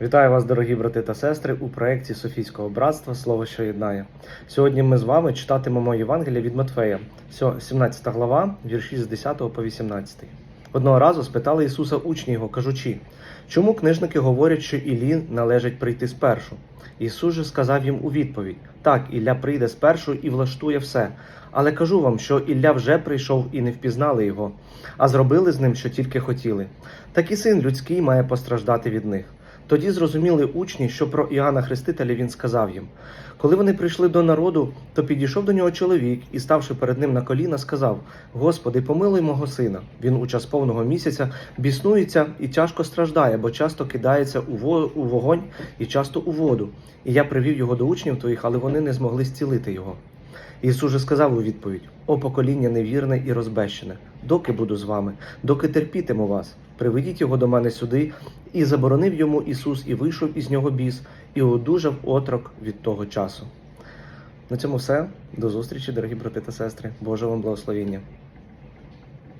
Вітаю вас, дорогі брати та сестри, у проєкті Софійського братства Слово, що єднає. Сьогодні ми з вами читатимемо Євангелія від Матфея, сьо- 17 глава, вірші з 10 по 18. Одного разу спитали Ісуса учні його, кажучи, чому книжники говорять, що Іллі належить прийти спершу? Ісус же сказав їм у відповідь: Так, Ілля прийде спершу і влаштує все. Але кажу вам, що Ілля вже прийшов і не впізнали його, а зробили з ним, що тільки хотіли. Так і син людський має постраждати від них. Тоді зрозуміли учні, що про Іоанна Хрестителя він сказав їм. Коли вони прийшли до народу, то підійшов до нього чоловік і, ставши перед ним на коліна, сказав: Господи, помилуй мого сина. Він у час повного місяця біснується і тяжко страждає, бо часто кидається у вогонь і часто у воду. І я привів його до учнів твоїх, але вони не змогли зцілити його. Ісус же сказав у відповідь: О покоління невірне і розбещене, доки буду з вами, доки терпітиму вас, приведіть його до мене сюди, і заборонив йому Ісус, і вийшов із нього біс, і одужав отрок від того часу. На цьому все. До зустрічі, дорогі брати та сестри. Боже вам благословіння.